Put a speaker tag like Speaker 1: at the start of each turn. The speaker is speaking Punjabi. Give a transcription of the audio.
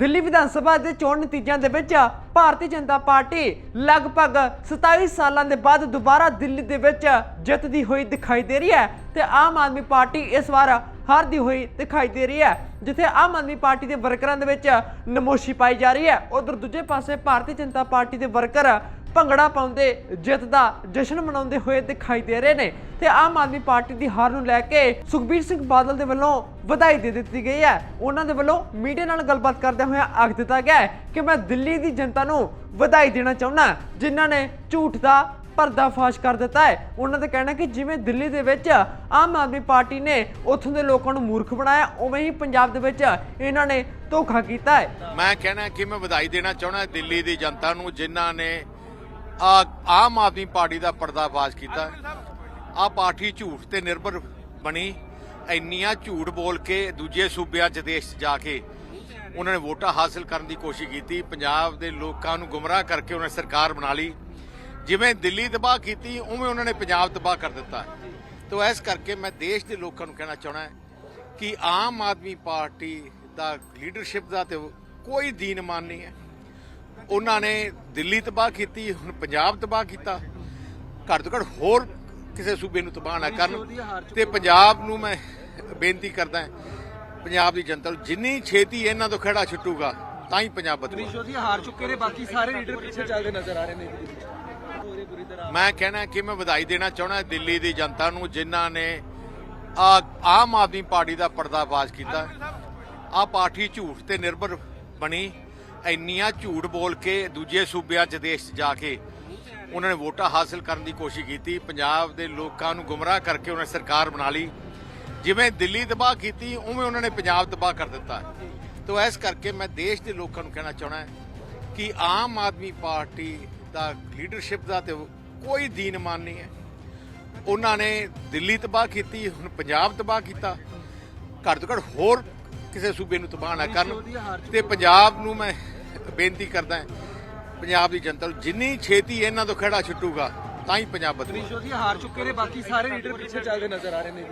Speaker 1: ਦਿੱਲੀ ਵਿਧਾਨ ਸਭਾ ਦੇ ਚੋਣ ਨਤੀਜਿਆਂ ਦੇ ਵਿੱਚ ਭਾਰਤੀ ਜਨਤਾ ਪਾਰਟੀ ਲਗਭਗ 27 ਸਾਲਾਂ ਦੇ ਬਾਅਦ ਦੁਬਾਰਾ ਦਿੱਲੀ ਦੇ ਵਿੱਚ ਜਿੱਤਦੀ ਹੋਈ ਦਿਖਾਈ ਦੇ ਰਹੀ ਹੈ ਤੇ ਆਮ ਆਦਮੀ ਪਾਰਟੀ ਇਸ ਵਾਰ ਹਾਰਦੀ ਹੋਈ ਦਿਖਾਈ ਦੇ ਰਹੀ ਹੈ, ਜਿੱਥੇ ਆਮ ਆਦਮੀ ਪਾਰਟੀ ਦੇ ਵਰਕਰਾਂ ਦੇ ਵਿੱਚ ਨਮੋਸ਼ੀ ਪਾਈ ਜਾ ਰਹੀ ਹੈ। ਉਧਰ ਦੂਜੇ ਪਾਸੇ ਭਾਰਤੀ ਜਨਤਾ ਪਾਰਟੀ ਦੇ ਵਰਕਰ ਭੰਗੜਾ ਪਾਉਂਦੇ, ਜਿੱਤ ਦਾ ਜਸ਼ਨ ਮਨਾਉਂਦੇ ਹੋਏ ਦਿਖਾਈ ਦੇ ਰਹੇ ਨੇ। ਤੇ ਆਮ ਆਦਮੀ ਪਾਰਟੀ ਦੀ ਹਾਰ ਨੂੰ ਲੈ ਕੇ ਸੁਖਬੀਰ ਸਿੰਘ ਬਾਦਲ ਦੇ ਵੱਲੋਂ ਵਧਾਈ ਦੇ ਦਿੱਤੀ ਗਈ ਹੈ। ਉਹਨਾਂ ਦੇ ਵੱਲੋਂ ਮੀਡੀਆ ਨਾਲ ਗੱਲਬਾਤ ਕਰਦਿਆਂ ਹੋਇਆ ਆਖ ਦਿੱਤਾ ਗਿਆ ਕਿ ਮੈਂ ਦਿੱਲੀ ਦੀ ਜਨਤਾ ਨੂੰ ਵਧਾਈ ਦੇਣਾ ਚਾਹੁੰਦਾ ਜਿਨ੍ਹਾਂ ਨੇ ਝੂਠ ਦਾ ਪਰਦਾਫਾਸ਼ ਕਰ ਦਿੱਤਾ ਹੈ। ਉਹਨਾਂ ਦਾ ਕਹਿਣਾ ਕਿ ਜਿਵੇਂ ਦਿੱਲੀ ਦੇ ਵਿੱਚ ਆਮ ਆਦਮੀ ਪਾਰਟੀ ਨੇ ਉੱਥੋਂ ਦੇ ਲੋਕਾਂ ਨੂੰ ਮੂਰਖ ਬਣਾਇਆ, ਉਵੇਂ ਹੀ ਪੰਜਾਬ ਦੇ ਵਿੱਚ ਇਹਨਾਂ ਨੇ ਧੋਖਾ ਕੀਤਾ ਹੈ।
Speaker 2: ਮੈਂ ਕਹਿਣਾ ਕਿ ਮੈਂ ਵਧਾਈ ਦੇਣਾ ਚਾਹੁੰਦਾ ਦਿੱਲੀ ਦੀ ਜਨਤਾ ਨੂੰ, ਜਿਨ੍ਹਾਂ ਨੇ ਆਮ ਆਦਮੀ ਪਾਰਟੀ ਦਾ ਪਰਦਾਫਾਸ਼ ਕੀਤਾ। ਆ ਪਾਰਟੀ ਝੂਠ ਤੇ ਨਿਰਭਰ ਬਣੀ। ਇੰਨੀਆਂ ਝੂਠ ਬੋਲ ਕੇ ਦੂਜੇ ਸੂਬਿਆਂ ਚ ਦੇਸ਼ 'ਚ ਜਾ ਕੇ ਉਹਨਾਂ ਨੇ ਵੋਟਾਂ ਹਾਸਲ ਕਰਨ ਦੀ ਕੋਸ਼ਿਸ਼ ਕੀਤੀ। ਪੰਜਾਬ ਦੇ ਲੋਕਾਂ ਨੂੰ ਗੁੰਮਰਾਹ ਕਰਕੇ ਉਹਨਾਂ ਨੇ ਸਰਕਾਰ ਬਣਾ ਲਈ। ਜਿਵੇਂ ਦਿੱਲੀ ਤਬਾਹ ਕੀਤੀ ਉਵੇਂ ਉਹਨਾਂ ਨੇ ਪੰਜਾਬ ਤਬਾਹ ਕਰ ਦਿੱਤਾ। ਤੋ ਇਸ ਕਰਕੇ ਮੈਂ ਦੇਸ਼ ਦੇ ਲੋਕਾਂ ਨੂੰ ਕਹਿਣਾ ਚਾਹਣਾ ਕਿ ਆਮ ਆਦਮੀ ਪਾਰਟੀ ਦਾ ਲੀਡਰਸ਼ਿਪ ਦਾ ਤੇ ਕੋਈ ਦੀਨ ਮਾਨ ਨਹੀਂ ਹੈ। ਉਹਨਾਂ ਨੇ ਦਿੱਲੀ ਤਬਾਹ ਕੀਤੀ ਹੁਣ ਪੰਜਾਬ ਤਬਾਹ ਕੀਤਾ। ਘੱਟ ਤੋਂ ਘੱਟ ਹੋਰ ਕਿਸੇ ਸੂਬੇ ਨੂੰ ਤਬਾਹ ਨਾ ਕਰਨ ਤੇ ਪੰਜਾਬ ਨੂੰ ਮੈਂ ਬੇਨਤੀ ਕਰਦਾ ਪੰਜਾਬ ਦੀ ਜਨਤਾ ਨੂੰ ਜਿੰਨੀ ਛੇਤੀ ਇਹਨਾਂ ਤੋਂ ਖੜਾ ਛੁੱਟੂਗਾ ਤਾਂ ਹੀ ਪੰਜਾਬ ਬਦਲੂਗਾ
Speaker 3: ਮਨੀਸ਼ ਜੋਧੀ ਹਾਰ ਚੁੱਕੇ ਨੇ ਬਾਕੀ ਸਾਰੇ ਲੀਡਰ ਪਿੱਛੇ ਚੱਲਦੇ ਨਜ਼ਰ ਆ ਰਹੇ ਨੇ।
Speaker 2: ਮੈਂ ਕਹਿਣਾ ਕਿ ਮੈਂ ਵਧਾਈ ਦੇਣਾ ਚਾਹੁੰਦਾ ਦਿੱਲੀ ਦੀ ਜਨਤਾ ਨੂੰ ਜਿਨ੍ਹਾਂ ਨੇ ਆ ਆਮ ਆਦਮੀ ਪਾਰਟੀ ਦਾ ਪਰਦਾਫਾਸ਼ ਕੀਤਾ। ਆ ਪਾਰਟੀ ਝੂਠ ਤੇ ਨਿਰਭਰ ਬਣੀ। ਇੰਨੀਆਂ ਝੂਠ ਬੋਲ ਕੇ ਦੂਜੇ ਸੂਬਿਆਂ 'ਚ ਦੇਸ਼ 'ਚ ਜਾ ਕੇ ਉਹਨਾਂ ਨੇ ਵੋਟਾਂ ਹਾਸਲ ਕਰਨ ਦੀ ਕੋਸ਼ਿਸ਼ ਕੀਤੀ, ਪੰਜਾਬ ਦੇ ਲੋਕਾਂ ਨੂੰ ਗੁੰਮਰਾਹ ਕਰਕੇ ਉਹਨਾਂ ਨੇ ਸਰਕਾਰ ਬਣਾ ਲਈ। ਜਿਵੇਂ ਦਿੱਲੀ ਤਬਾਹ ਕੀਤੀ, ਉਵੇਂ ਉਹਨਾਂ ਨੇ ਪੰਜਾਬ ਤਬਾਹ ਕਰ ਦਿੱਤਾ। ਤੋ ਇਸ ਕਰਕੇ ਮੈਂ ਦੇਸ਼ ਦੇ ਲੋਕਾਂ ਨੂੰ ਕਹਿਣਾ ਚਾਹਣਾ ਕਿ ਆਮ ਆਦਮੀ ਪਾਰਟੀ ਦਾ ਲੀਡਰਸ਼ਿਪ ਦਾ ਤੇ ਕੋਈ ਦੀਨ ਮਾਨ ਨਹੀਂ ਹੈ। ਉਹਨਾਂ ਨੇ ਦਿੱਲੀ ਤਬਾਹ ਕੀਤੀ, ਹੁਣ ਪੰਜਾਬ ਤਬਾਹ ਕੀਤਾ। ਘੱਟ ਤੋਂ ਘੱਟ ਹੋਰ ਕਿਸੇ ਸੂਬੇ ਨੂੰ ਤਬਾਹ ਨਾ ਕਰਨ। ਤੇ ਪੰਜਾਬ ਨੂੰ ਮੈਂ ਬੇਨਤੀ ਕਰਦਾ ਪੰਜਾਬ ਦੀ ਜਨਤਾ ਨੂੰ ਜਿੰਨੀ ਛੇਤੀ ਇਹਨਾਂ ਤੋਂ ਖੜਾ ਛੁੱਟੂਗਾ, ਤਾਂ ਹੀ ਪੰਜਾਬ ਬਦਲੂਗਾ।
Speaker 3: ਮਨੀਸ਼ ਜੋਧੀ ਹਾਰ ਚੁੱਕੇ ਨੇ, ਬਾਕੀ ਸਾਰੇ ਲੀਡਰ ਪਿੱਛੇ ਚੱਲਦੇ ਨਜ਼ਰ ਆ ਰਹੇ ਨੇ